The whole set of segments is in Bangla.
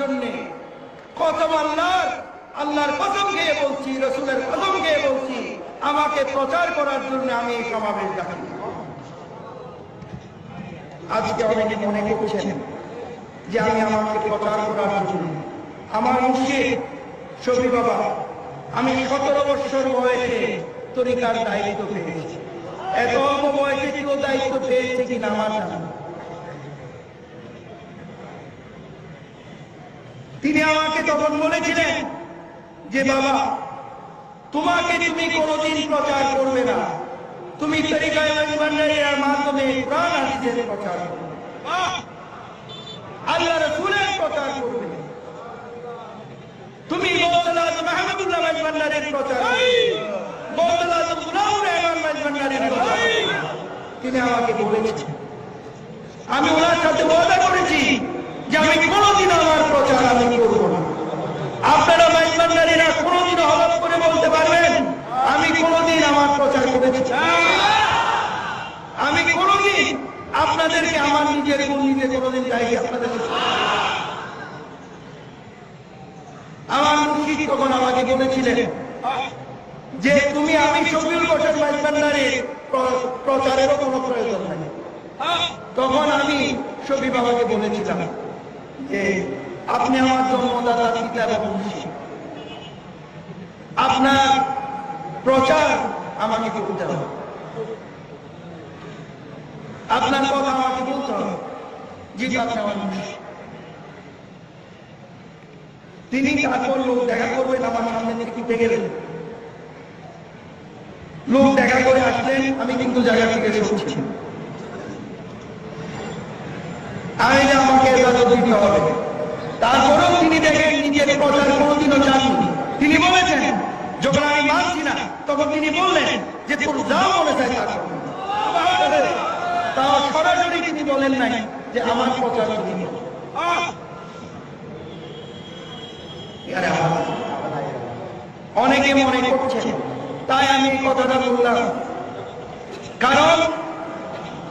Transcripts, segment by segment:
জন্যে। কসম আল্লাহর আল্লাহর কসম গিয়ে বলছি, রসুলের কসম গিয়ে বলছি, আমাকে প্রচার করার জন্য আমি এই সমাবেশ ডাকি। আজকে অনেকে মনে করছেন যে আমি আমাকে প্রচার করার জন্য। আমার মুর্শিদ ছবি বাবা, আমি সতেরো বছর বয়সে তরিকার দায়িত্ব পেয়েছি। এত অল্প বয়সে কেউ দায়িত্ব পেয়েছে কিনা আমার জানা তিনি আমাকে তখন বলেছিলেন যে, বাবা, তোমাকে তুমি কোনোদিন প্রচার করবে না। তুমি মাধ্যমে প্রচার আল্লাহ রসুলের প্রচার করবে। তুমি প্রচার তিনি আমাকে বলেছেন। আমি ওনার সাথে ওয়াদা করেছি যে আমি কোনোদিন আমার প্রচার আমি করব না আপনারা মাইজবান্ডারীরা কোনোদিন হলফ করে বলতে পারবেন আমি কোনোদিন আমার প্রচার করেছি আমি কোনোদিন আপনাদেরকে আমার নিজের গুণ নিজে কোনোদিন চাইছি আপনাদেরকে আমার মুর্শিদ তখন আমাকে বলেছিলেন যে, তুমি আমি শফিউল হোসেন মাইজবান্ডারীর প্রচারেরও কোনো প্রয়োজন নাই। তখন আমি শফি বাবাকে বলেছিলাম যে, আপনি আমার জন্মদাতা পিতা এবং মুর্শিদ। আপনার প্রচার আমাকে করতে হবে। আপনার কথা আমাকে বলতে হবে। জি আপনি আমার মুর্শিদ। তিনি তারপর লোক দেখা করবেন, আমার সামনে উঠে গেলেন লোক দেখা করে আসলেন, আমি কিন্তু জায়গা থেকে সরছি আমি আমাকে এবাদত দিতে হবে। তারপরেও তিনি দেখেন নিজের প্রচার কোনোদিনও জাননি তিনি বলেছেন, যখন আমি মানছি না, তখন তিনি বললেন যে তোর যা মনে চাই তা তাও সরাসরি তিনি বলেন নাই যে আমার প্রচার আল্লাহ। অনেকে মনে করছে তাই আমি কথাটা বললাম কারণ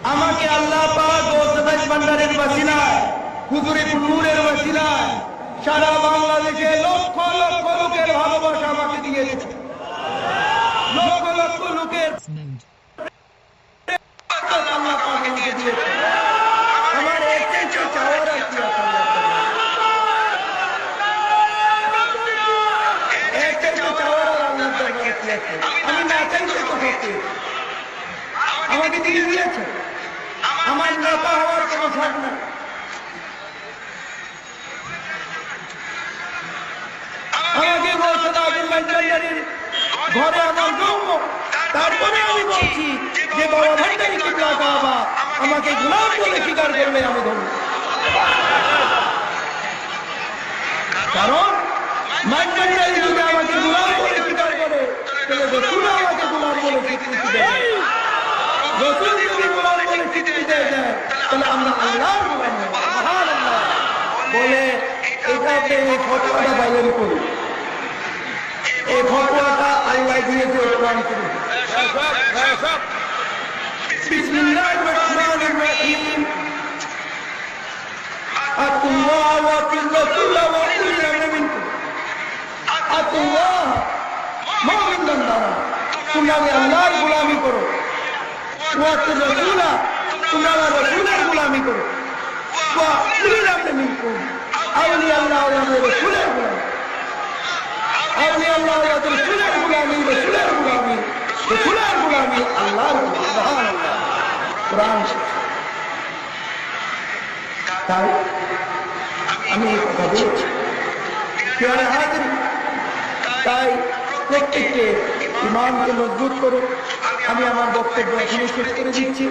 আমাকে আল্লাহ পাক গৌসবাজ ভান্ডারের বাসিলায় হুজুরে নূরের বাসিলায় সারা বাংলাদেশে লক্ষ লক্ষ লোকের ভালোবাসা আমাকে দিয়েছে লক্ষ লক্ষ লোকের আল্লাহ পাক আমাকে দিয়েছে আমার এর চাইতে চাওয়ার আর কি আছে আল্লাহর দরবারে? এর চাইতে চাওয়ার আর আল্লাহর দরবারে কি আছে? আমি না চাইতে তো সত্যি আমাকে তিনি দিয়েছে আমার নেতা হওয়ার কোনো শখ না আমাকে ভান্ডারির ঘরে আমার জন্ম তারপরে আমি বলছি যে বাবা ভান্ডারি কিবলা কাবা আমাকে গুলাম বলে স্বীকার করলে আমি ধরব কারণ মাইন্ডারি যদি আমাকে গুলাম বলে স্বীকার করে তাহলে রসুল আমাকে গুলাম বলে স্বীকৃতি দেবে রসুল যদি গোলাম বলে স্বীকৃতি দেয় দেয়, তাহলে আমরা আল্লাহর গোলাম হব। সুবহানাল্লাহ। বলে এটা আপনি এই ফটোয়াটা বাইরে করুন এই ফটোয়াটা আল্লাহ দিয়েছে কোরআন করুন বিসমিল্লাহির রহমানির রহিম আতুল্লাহ ওয়া তোমরা আমি আল্লাহর গোলামি করো। রাসূলা তোমরা আমার রাসূলের গোলামি করো। তাই আমি তাই প্রত্যেককে ইমানকে মজবুত করো আমি আমার বক্তব্য এখানে শেষ করে দিচ্ছি।